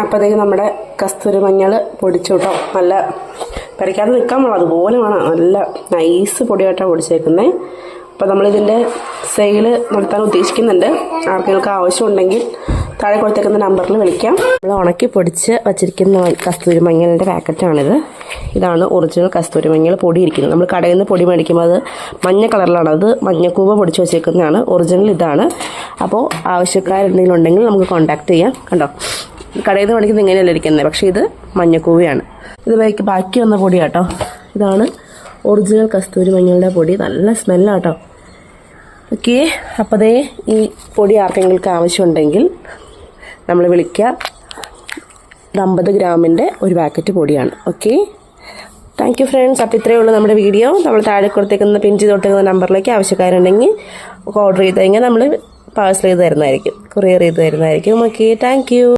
അപ്പോഴത്തേക്ക് നമ്മുടെ കസ്തൂരി മഞ്ഞൾ പൊടിച്ചു കേട്ടോ നല്ല പരക്കാതെ നിൽക്കാൻ പാടില്ല അതുപോലെ വേണം. നല്ല നൈസ് പൊടിയായിട്ടാണ് പൊടിച്ചേക്കുന്നത് അപ്പോൾ നമ്മളിതിന്റെ സെയിൽ നടത്താൻ ഉദ്ദേശിക്കുന്നുണ്ട്. ആർക്കെങ്കിലും ആവശ്യമുണ്ടെങ്കിൽ താഴെ കൊടുത്തേക്കുന്ന നമ്പറിൽ വിളിക്കാം. നമ്മൾ ഉണക്കി പൊടിച്ച് വച്ചിരിക്കുന്ന കസ്തൂരി മഞ്ഞളിന്റെ പാക്കറ്റാണിത് ഇതാണ് ഒറിജിനൽ കസ്തൂരി മഞ്ഞൾ പൊടി ഇരിക്കുന്നത് നമ്മൾ കടയിൽ നിന്ന് പൊടി മേടിക്കുമ്പോൾ അത് മഞ്ഞ കളറിലാണ് അത് മഞ്ഞക്കൂവ പൊടിച്ച് വെച്ചേക്കുന്നതാണ്. ഒറിജിനൽ ഇതാണ്. അപ്പോൾ ആവശ്യക്കാരെന്തെങ്കിലും ഉണ്ടെങ്കിൽ നമുക്ക് കോൺടാക്ട് ചെയ്യാം. കണ്ടോ? കടയിൽ നിന്ന് മേടിക്കുന്നത് ഇങ്ങനെയല്ല ഇരിക്കുന്നത്? പക്ഷേ ഇത് മഞ്ഞക്കൂവയാണ്. ഇത് ബാക്കി ബാക്കി വന്ന പൊടിയാട്ടോ. ഇതാണ് ഒറിജിനൽ കസ്തൂരി മഞ്ഞളുടെ പൊടി. നല്ല സ്മെല്ലാട്ടോ. ഓക്കെ അപ്പോൾ ദേ ഈ പൊടി ആർക്കെങ്കിലും ആവശ്യമുണ്ടെങ്കിൽ നമ്മൾ വിളിക്കുക അമ്പത് ഗ്രാമിന്റെ ഒരു പാക്കറ്റ് പൊടിയാണ്. ഓക്കെ? Thank you friends. അപ്പോൾ ഇത്രയേ ഉള്ളൂ നമ്മുടെ വീഡിയോ. നമ്മൾ താഴെ കൊടുത്തേക്കുന്ന പിൻ ചെയ്ത് നമ്പറിലേക്ക് ആവശ്യക്കാരുണ്ടെങ്കിൽ ഓർഡർ ചെയ്ത് കഴിഞ്ഞാൽ നമ്മൾ പാഴ്സൽ ചെയ്ത് തരുന്നതായിരിക്കും. കൊറിയർ ചെയ്ത് തരുന്നതായിരിക്കും. Okay thank